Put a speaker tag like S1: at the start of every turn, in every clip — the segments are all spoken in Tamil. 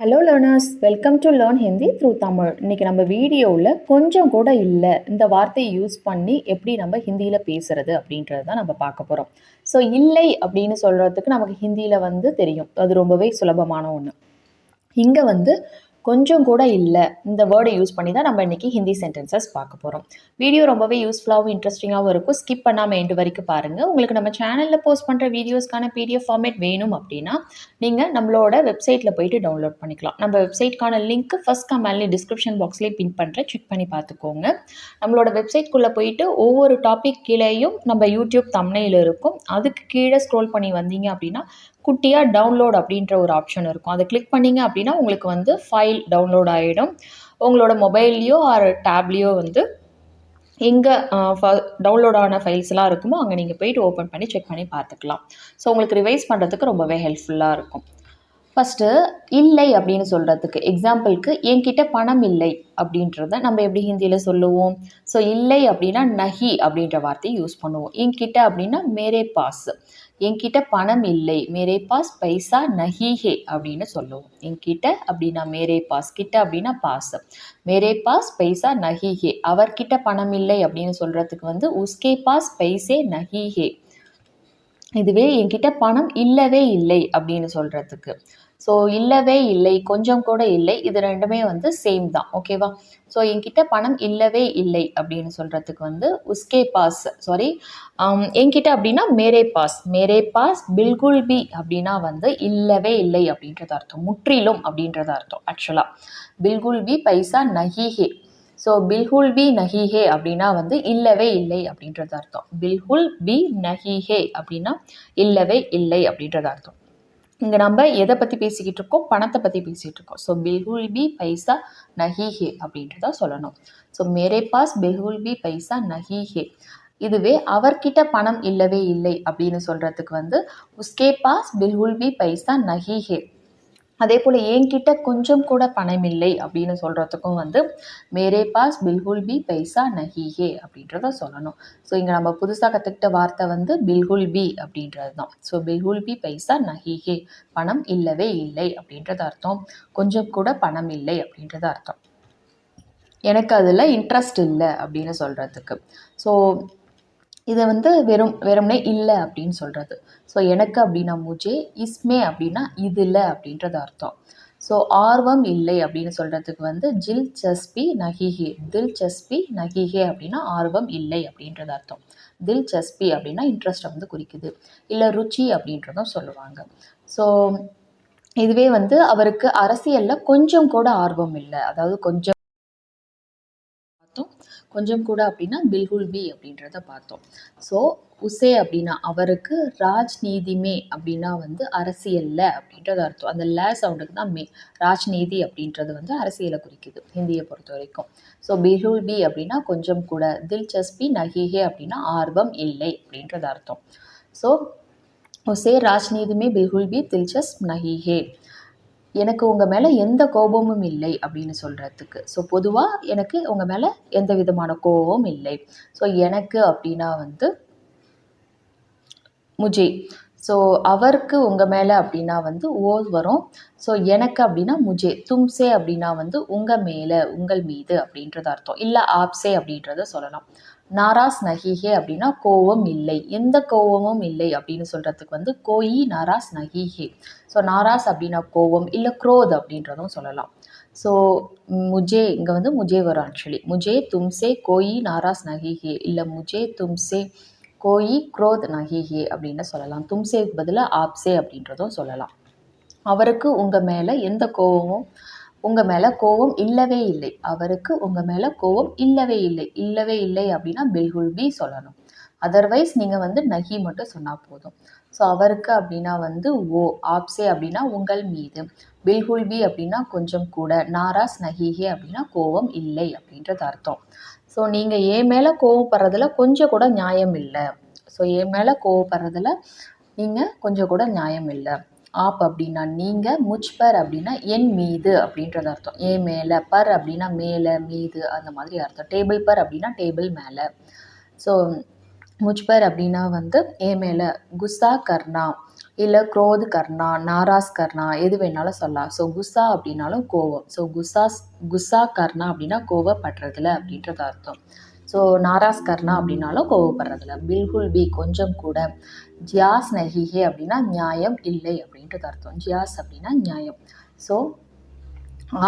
S1: Hello learners welcome to learn Hindi through Tamil இன்றைக்கி நம்ம வீடியோவில் கொஞ்சம் கூட இல்லை இந்த வார்த்தையை யூஸ் பண்ணி எப்படி நம்ம ஹிந்தியில் பேசுகிறது அப்படின்றது தான் நம்ம பார்க்க போகிறோம் ஸோ இல்லை அப்படின்னு சொல்கிறதுக்கு நமக்கு ஹிந்தியில் வந்து தெரியும். அது ரொம்பவே சுலபமான ஒன்று இங்கே வந்து கொஞ்சம் கூட இல்லை. இந்த வேர்டை யூஸ் பண்ணி தான் நம்ம இன்றைக்கி ஹிந்தி சென்டென்சஸ் பார்க்க போகிறோம் வீடியோ ரொம்பவே யூஸ்ஃபுல்லாகவும் இன்ட்ரெஸ்டிங்காகவும் இருக்கும். ஸ்கிப் பண்ணாமல் எண்டு வரைக்கும் பாருங்கள் உங்களுக்கு நம்ம சேனலில் போஸ்ட் பண்ணுற வீடியோஸ்க்கான பிடிஎஃப் ஃபார்மேட் வேணும் அப்படின்னா நீங்கள் நம்மளோட வெப்சைட்டில் போயிட்டு டவுன்லோட் பண்ணிக்கலாம். நம்ம வெப்சைட்க்கான லிங்க் ஃபஸ்ட் கமெண்ட்லேயே டிஸ்கிரிப்ஷன் பாக்ஸ்லேயே பின் பண்ணுறேன் செக் பண்ணி பார்த்துக்கோங்க. நம்மளோட வெப்சைட்குள்ளே போயிட்டு ஒவ்வொரு டாபிக் கீழேயும் நம்ம யூடியூப் தம்னையில் இருக்கும். அதுக்கு கீழே ஸ்க்ரோல் பண்ணி வந்தீங்க அப்படின்னா குட்டியாக டவுன்லோட் அப்படின்ற ஒரு ஆப்ஷன் இருக்கும். அதை கிளிக் பண்ணிங்க அப்படின்னா உங்களுக்கு வந்து ஃபைல் டவுன்லோட் ஆகிடும் உங்களோட மொபைல்லையோ ஆர் டேப்லேயோ வந்து எங்கே டவுன்லோட் ஆன ஃபைல்ஸ்லாம் இருக்குமோ அங்கே நீங்கள் போயிட்டு ஓப்பன் பண்ணி செக் பண்ணி பார்த்துக்கலாம். ஸோ உங்களுக்கு ரிவைஸ் பண்ணுறதுக்கு ரொம்பவே ஹெல்ப்ஃபுல்லாக இருக்கும். ஃபஸ்ட்டு இல்லை அப்படின்னு சொல்கிறதுக்கு எக்ஸாம்பிளுக்கு என்கிட்ட பணம் இல்லை அப்படின்றத நம்ம எப்படி ஹிந்தியில் சொல்லுவோம்? ஸோ இல்லை அப்படின்னா நஹி அப்படின்ற வார்த்தையை யூஸ் பண்ணுவோம். என்கிட்ட அப்படின்னா மேரே பாஸ் என்கிட்ட பணம் இல்லை மேரே பாஸ் பைசா நஹிஹே அப்படின்னு சொல்லுவோம். என்கிட்ட அப்படின்னா மேரே பாஸ் கிட்ட அப்படின்னா பாஸ். மேரே பாஸ் பைசா நஹிஹே அவர்கிட்ட பணம் இல்லை அப்படின்னு சொல்கிறதுக்கு வந்து உஸ்கே பாஸ் பைசே நஹிஹே. இதுவே என்கிட்ட பணம் இல்லவே இல்லை அப்படின்னு சொல்கிறதுக்கு ஸோ இல்லவே இல்லை கொஞ்சம் கூட இல்லை. இது ரெண்டுமே வந்து சேம் தான் ஓகேவா ஸோ என்கிட்ட பணம் இல்லவே இல்லை அப்படின்னு சொல்கிறதுக்கு வந்து உஸ்கே பாஸ் சாரி என்கிட்ட அப்படின்னா மேரே பாஸ் மேரே பாஸ் பில்குல் பி அப்படின்னா வந்து இல்லவே இல்லை அப்படின்றது அர்த்தம். முற்றிலும் அப்படின்றது அர்த்தம் ஆக்சுவலாக பில்குல் பி பைசா நஹிஹே ஸோ பில்ஹுல் பி நஹிஹே அப்படின்னா வந்து இல்லவே இல்லை அப்படின்றது அர்த்தம். பில்ஹுல் பி நஹிஹே அப்படின்னா இல்லவே இல்லை அப்படின்றது அர்த்தம். இங்கே நம்ம எதை பற்றி பேசிக்கிட்டு இருக்கோம்? பணத்தை பற்றி பேசிகிட்டு இருக்கோம். ஸோ பில்ஹுல் பி பைசா நஹிஹே அப்படின்றத சொல்லணும். ஸோ மேரே பாஸ் பில்ஹுல் பி பைசா நஹிஹே இதுவே அவர்கிட்ட பணம் இல்லவே இல்லை அப்படின்னு சொல்கிறதுக்கு வந்து உஸ்கே பாஸ் பில்ஹுல் பி பைசா நஹிஹே அதே போல் என்கிட்ட கொஞ்சம் கூட பணம் இல்லை அப்படின்னு சொல்கிறதுக்கும் வந்து மேரே பாஸ் பில்குல் பி பைசா நஹிஹே அப்படின்றத சொல்லணும். ஸோ இங்கே நம்ம புதுசாக கற்றுக்கிட்ட வார்த்தை வந்து பில்குல் பி அப்படின்றது தான் ஸோ பில்குல் பி பைசா நஹிஹே பணம் இல்லவே இல்லை அப்படின்றது அர்த்தம். கொஞ்சம் கூட பணம் இல்லை அப்படின்றது அர்த்தம். எனக்கு அதில் இன்ட்ரெஸ்ட் இல்லை அப்படின்னு சொல்கிறதுக்கு ஸோ இதை வந்து வெறும் வெறும்னே இல்லை அப்படின்னு சொல்கிறது ஸோ எனக்கு அப்படின்னா முஜே இஸ்மே அப்படின்னா இதில் அப்படின்றது அர்த்தம். ஸோ ஆர்வம் இல்லை அப்படின்னு சொல்கிறதுக்கு வந்து ஜில் சஸ்பி நகிஹே தில் சஸ்பி நகிஹே அப்படின்னா ஆர்வம் இல்லை அப்படின்றது அர்த்தம். தில் சஸ்பி அப்படின்னா இன்ட்ரெஸ்ட்டை வந்து குறிக்குது. இல்லை ருச்சி அப்படின்றதும் சொல்லுவாங்க. ஸோ இதுவே வந்து அவருக்கு அரசியலில் கொஞ்சம் கூட ஆர்வம் இல்லை. அதாவது கொஞ்சம் பார்த்தோம். கொஞ்சம் கூட அப்படின்னா பில்குல் பி அப்படின்றத பார்த்தோம். ஸோ உசே அப்படின்னா அவருக்கு ராஜ்நீதிமே அப்படின்னா வந்து அரசியலில் அப்படின்றது அர்த்தம். அந்த லே சவுண்டுக்கு தான் மே. ராஜ்நீதி அப்படின்றது வந்து அரசியலை குறிக்குது ஹிந்தியை பொறுத்த வரைக்கும். ஸோ பிஹுல் பி அப்படின்னா கொஞ்சம் கூட தில்சஸ்பி நகிஹே அப்படின்னா ஆர்வம் இல்லை அப்படின்றது அர்த்தம். ஸோ உசே ராஜ்நீதிமே பில்குல் பி தில்சஸ்ப் நகிஹே எனக்கு உங்கள் மேலே எந்த கோபமும் இல்லை அப்படின்னு சொல்கிறதுக்கு ஸோ பொதுவாக எனக்கு உங்கள் மேலே எந்த விதமான கோபமும் இல்லை. ஸோ எனக்கு அப்படின்னா வந்து முஜே. ஸோ அவருக்கு உங்கள் மேலே அப்படின்னா வந்து ஓ வரும். ஸோ எனக்கு அப்படின்னா முஜே. தும்சே அப்படின்னா வந்து உங்கள் மேலே உங்கள் மீது அப்படின்றது அர்த்தம். இல்லை ஆப்சே அப்படின்றத சொல்லலாம். நாராஸ் நகிஹே அப்படின்னா கோவம் இல்லை. எந்த கோவமும் இல்லை அப்படின்னு சொல்கிறதுக்கு வந்து கோயி நாராஸ் நஹிஹே. ஸோ நாராஸ் அப்படின்னா கோவம் இல்லை குரோத் அப்படின்றதும் சொல்லலாம். ஸோ முஜே இங்கே வந்து முஜே வரும் ஆக்சுவலி முஜே தும்சே கோயி நாராஸ் நகிஹே இல்லை முஜே தும்சே கோயி குரோத் நகிஹே அப்படின்னு சொல்லலாம். தும்சேக்கு பதிலாக ஆப்சே அப்படின்றதும் சொல்லலாம். அவருக்கு உங்கள் மேலே எந்த கோவமும் உங்கள் மேலே கோவம் இல்லவே இல்லை. அவருக்கு உங்கள் மேலே கோவம் இல்லவே இல்லை. இல்லவே இல்லை அப்படின்னா பில்குல் பி சொல்லணும். அதர்வைஸ் நீங்கள் வந்து நகி மட்டும் சொன்னால் போதும். ஸோ அவருக்கு அப்படின்னா வந்து ஓ ஆப்சே அப்படின்னா உங்கள் மீது. பில்குல் பி அப்படின்னா கொஞ்சம் கூட. நாராஸ் நகிஹே அப்படின்னா கோவம் இல்லை அப்படின்றது அர்த்தம். ஸோ நீங்கள் ஏன் மேலே கோவப்படுறதுல கொஞ்சம் கூட நியாயம் இல்லை. ஸோ என் மேலே கோவப்படுறதுல நீங்கள் கொஞ்சம் கூட நியாயம் இல்லை. ஆப் அப்படின்னா நீங்கள் முச் பர் அப்படின்னா என் மீது அப்படின்றது அர்த்தம். ஏன் மேலே பர் அப்படின்னா மேலே மீது அந்த மாதிரி அர்த்தம். டேபிள் பர் அப்படின்னா டேபிள் மேலே. ஸோ முச் பர் அப்படின்னா வந்து ஏ மேலே குஸ்ஸா கர்னா இல்லை குரோத் கர்ணா நாராஸ் கர்ணா எது வேணாலும் சொல்லலாம். ஸோ குஸ்ஸா அப்படின்னாலும் கோவம். ஸோ குஸ்ஸாஸ் குஸ்ஸா கர்ணா அப்படின்னா கோவப்படுறதுல அப்படின்றது அர்த்தம். ஸோ நாராஸ் கர்ணா அப்படின்னாலும் கோவப்படுறதில்ல. பில்குல் பி கொஞ்சம் கூட. ஜியாஸ் நஹிஹே அப்படின்னா நியாயம் இல்லை அப்படின்றது அர்த்தம். ஜியாஸ் அப்படின்னா நியாயம். ஸோ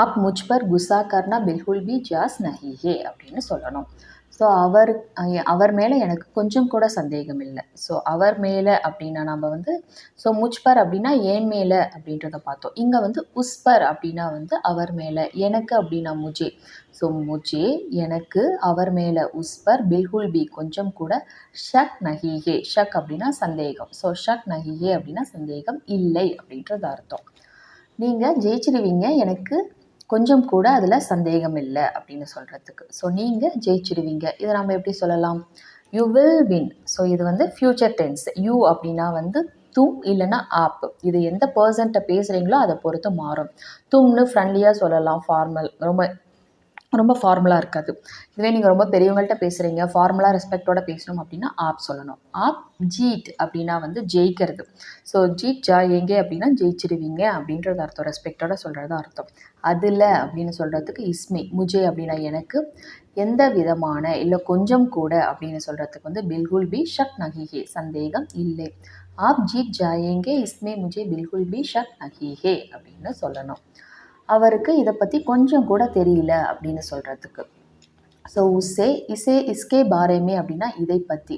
S1: ஆப் முஜ் பர் குஸ்ஸா கர்னா பில்குல் பி ஜியாஸ் நஹிஹே அப்படின்னு சொல்லணும். ஸோ அவர் அவர் மேலே எனக்கு கொஞ்சம் கூட சந்தேகம் இல்லை. ஸோ அவர் மேலே அப்படின்னா நம்ம வந்து ஸோ முச்பர் அப்படின்னா ஏன் மேலே அப்படின்றத பார்த்தோம். இங்கே வந்து உஸ்பர் அப்படின்னா வந்து அவர் மேலே. எனக்கு அப்படின்னா முஜே ஸோ முஜே எனக்கு அவர் மேலே உஸ்பர் பில்குல் பி கொஞ்சம் கூட ஷக் நஹிஹே. ஷக் அப்படின்னா சந்தேகம். ஸோ ஷக் நஹிஹே அப்படின்னா சந்தேகம் இல்லை அப்படின்றது அர்த்தம். நீங்கள் ஜெயிச்சிருவீங்க. எனக்கு கொஞ்சம் கூட அதில் சந்தேகம் இல்லை அப்படின்னு சொல்கிறதுக்கு ஸோ நீங்கள் ஜெயிச்சிடுவீங்க. இதை நம்ம எப்படி சொல்லலாம்? யூ வில் வின் ஸோ இது வந்து ஃப்யூச்சர் டென்ஸ் யூ அப்படின்னா வந்து தும் இல்லைன்னா ஆப். இது எந்த பர்சன்ட்ட பேசுகிறீங்களோ அதை பொறுத்து மாறும். தும்னு ஃப்ரெண்ட்லியாக சொல்லலாம் ஃபார்மல் ரொம்ப ரொம்ப ஃபார்மலாக இருக்காது. இதுவே நீங்கள் ரொம்ப பெரியவங்கள்ட்ட பேசுகிறீங்க ஃபார்மலாக ரெஸ்பெக்டோட பேசணும் அப்படின்னா ஆப் சொல்லணும். ஆப் ஜீட் அப்படின்னா வந்து ஜெயிக்கிறது. ஸோ ஜீட் ஜா எங்கே அப்படின்னா ஜெயிச்சிடுவீங்க அப்படின்றது அர்த்தம். ரெஸ்பெக்டோட சொல்கிறது அர்த்தம். அதில் அப்படின்னு சொல்கிறதுக்கு இஸ்மி முஜே அப்படின்னா எனக்கு எந்த விதமான இல்லை கொஞ்சம் கூட அப்படின்னு சொல்கிறதுக்கு வந்து பில்குல் பி ஷக் நகிஹே சந்தேகம் இல்லை. ஆப் ஜீட் ஜாயேங்கே இஸ்மே முஜே பில்குல் பி ஷக் நகிஹே அப்படின்னு சொல்லணும். அவருக்கு இதை பற்றி கொஞ்சம் கூட தெரியல அப்படின்னு சொல்கிறதுக்கு ஸோ உசே இசே இஸ்கே பாரேமே அப்படின்னா இதை பற்றி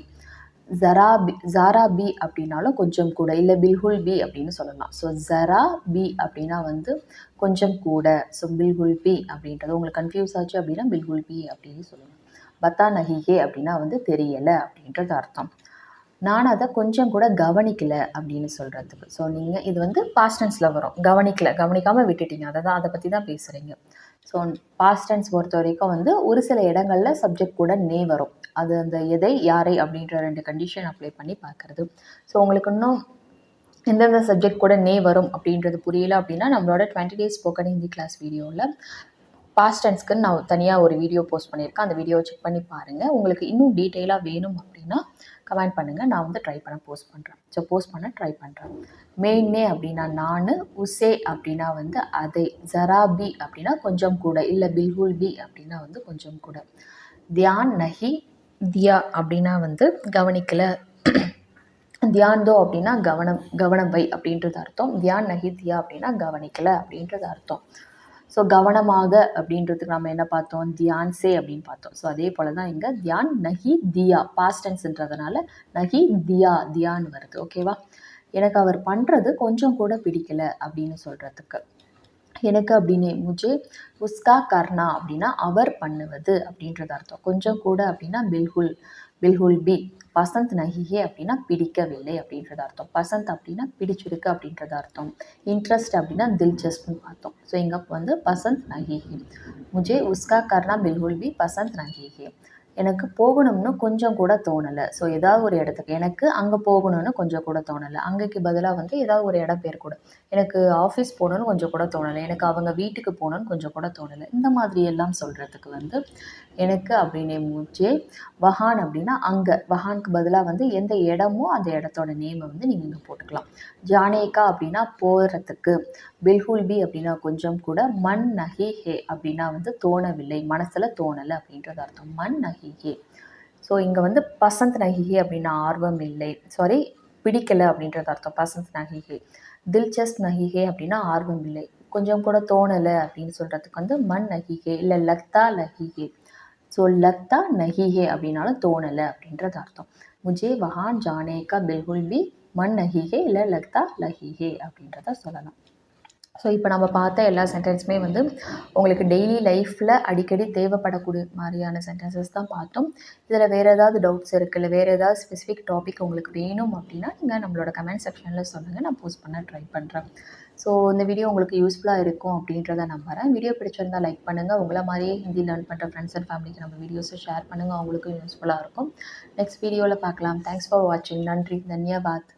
S1: ஜரா பி ஜாரா பி அப்படின்னாலும் கொஞ்சம் கூட இல்லை பில்ஹுல் பி அப்படின்னு சொல்லலாம். ஸோ ஜரா பி அப்படின்னா வந்து கொஞ்சம் கூட. ஸோ பில்ஹுல் பி அப்படின்றது உங்களுக்கு கன்ஃபியூஸ் ஆச்சு அப்படின்னா பில்குல் பி அப்படின்னு சொல்லணும் பத்தா நகிகே அப்படின்னா வந்து தெரியலை அப்படின்றது அர்த்தம். நான் அதை கொஞ்சம் கூட கவனிக்கல அப்படின்னு சொல்கிறதுக்கு ஸோ நீங்கள் இது வந்து பாஸ்டன்ஸில் வரும். கவனிக்கல கவனிக்காமல் விட்டுட்டீங்க. அதை தான் அதை பற்றி தான் பேசுகிறீங்க ஸோ பாஸ்டன்ஸ் பொறுத்த வரைக்கும் வந்து ஒரு சில இடங்களில் சப்ஜெக்ட் கூட நே வரும். அது அந்த எதை யாரை அப்படின்ற ரெண்டு கண்டிஷன் அப்ளை பண்ணி பார்க்குறது. ஸோ உங்களுக்கு இன்னும் எந்தெந்த சப்ஜெக்ட் கூட நே வரும் அப்படின்றது புரியல அப்படின்னா நம்மளோட twenty days spoken Hindi class வீடியோவில் பாஸ்ட் டென்ஸ்க்கு நான் தனியாக ஒரு வீடியோ போஸ்ட் பண்ணியிருக்கேன். அந்த வீடியோவை செக் பண்ணி பாருங்கள் உங்களுக்கு இன்னும் டீட்டெயிலாக வேணும் அப்படின்னா கமெண்ட் பண்ணுங்கள் நான் வந்து ட்ரை பண்ண போஸ்ட் பண்ணுறேன் ஸோ போஸ்ட் பண்ண ட்ரை பண்ணுறேன் மெயின்னே அப்படின்னா நான் உசே அப்படின்னா வந்து அதை ஜராபி அப்படின்னா கொஞ்சம் கூட இல்லை பில்குல் பி அப்படின்னா வந்து கொஞ்சம் கூட. தியான் நஹி தியா அப்படின்னா வந்து கவனிக்கலை. தியான்தோ அப்படின்னா கவனம் கவனம் வை அப்படின்றது அர்த்தம். தியான் நஹி தியா அப்படின்னா கவனிக்கலை அப்படின்றது அர்த்தம். ஸோ கவனமாக அப்படின்றதுக்கு நம்ம என்ன பார்த்தோம்? தியான் சே அப்படின்னு பார்த்தோம். ஸோ அதே போல் தான் இங்கே தியான் நஹி தியா பாஸ்டன்ஸ்ன்றதுனால நஹி தியா தியான்னு வருது. ஓகேவா எனக்கு அவர் பண்ணுறது கொஞ்சம் கூட பிடிக்கல அப்படின்னு சொல்கிறதுக்கு எனக்கு அப்படின்னு முஜே உஸ்கா கர்ணா அப்படின்னா அவர் பண்ணுவது அப்படின்றது அர்த்தம். கொஞ்சம் கூட அப்படின்னா பில்குல். பில்குல் பி பசந்த் நஹிஹே அப்படின்னா பிடிக்கவில்லை அப்படின்றது அர்த்தம். பசந்த் அப்படின்னா பிடிச்சிருக்கு அப்படின்றது அர்த்தம். இன்ட்ரெஸ்ட் அப்படின்னா தில்சஸ்ப்னு பார்த்தோம். ஸோ இங்கே வந்து பசந்த் நகிஹே முஜே உஸ்கா கர்னா பில்ஹுல் பி பசந்த் நகிஹே எனக்கு போகணும்னு கொஞ்சம் கூட தோணலை. ஸோ ஏதாவது ஒரு இடத்துக்கு எனக்கு அங்கே போகணும்னு கொஞ்சம் கூட தோணலை. அங்கேக்கு பதிலாக வந்து ஏதாவது ஒரு இடம் பேர் கூட. எனக்கு ஆஃபீஸ் போகணுன்னு கொஞ்சம் கூட தோணலை. எனக்கு அவங்க வீட்டுக்கு போகணுன்னு கொஞ்சம் கூட தோணலை. இந்த மாதிரி எல்லாம் சொல்கிறதுக்கு வந்து எனக்கு அப்படின்னே மூச்சே வஹான் அப்படின்னா அங்கே. வஹானுக்கு பதிலாக வந்து எந்த இடமோ அந்த இடத்தோட நேமை வந்து நீங்கள் இங்கே போட்டுக்கலாம். ஜானேகா அப்படின்னா போகிறதுக்கு பில்ஹுல்பி அப்படின்னா கொஞ்சம் கூட மண் நஹி ஹே அப்படின்னா வந்து தோணவில்லை. மனசில் தோணலை அப்படின்றது அர்த்தம். மண் நஹி ஹே ஸோ இங்கே வந்து பசந்த் நஹிஹே அப்படின்னா ஆர்வம் இல்லை. சாரி பிடிக்கலை அப்படின்றது அர்த்தம். பசந்த் நஹிஹே தில்சஸ்ப் நஹிஹே அப்படின்னா ஆர்வம் இல்லை. கொஞ்சம் கூட தோணலை அப்படின்னு சொல்கிறதுக்கு வந்து மண் நஹிஹே இல்லை லக்தா லஹிஹே ஸோ லக்தா நஹிஹே அப்படின்னாலும் தோணலை அப்படின்றது அர்த்தம். முஜே வஹான் ஜானேகா பில்குல் பி மண் நஹிஹே இல்லை லக்தா லஹிஹே அப்படின்றத சொல்லலாம். ஸோ இப்போ நம்ம பார்த்த எல்லா சென்டென்ஸுமே வந்து உங்களுக்கு டெய்லி லைஃப்பில் அடிக்கடி தேவைப்படக்கூடிய மாதிரியான சென்டென்சஸ் தான் பார்த்தோம். இதில் வேறு ஏதாவது டவுட்ஸ் இருக்குது இல்லை வேறு ஏதாவது ஸ்பெசிஃபிக் டாபிக் உங்களுக்கு வேணும் அப்படின்னா நீங்கள் நம்மளோட கமெண்ட் செக்ஷனில் சொல்லுங்கள் நான் போஸ்ட் பண்ண ட்ரை பண்ணுறேன் ஸோ இந்த வீடியோ உங்களுக்கு யூஸ்ஃபுல்லாக இருக்கும் அப்படின்றத நம்புகிறேன் வீடியோ பிடிச்சிருந்தால் லைக் பண்ணுங்கள் உங்களை மாதிரியே ஹிந்தி லேர்ன் பண்ணுற ஃப்ரெண்ட்ஸ் அண்ட் ஃபேமிலிக்கு நம்ம வீடியோஸை ஷேர் பண்ணுங்கள் அவங்களுக்கும் யூஸ்ஃபுல்லாக இருக்கும். நெக்ஸ்ட் வீடியோவில் பார்க்கலாம். தேங்க்ஸ் ஃபார் வாட்சிங் நன்றி. தன்யவாத்.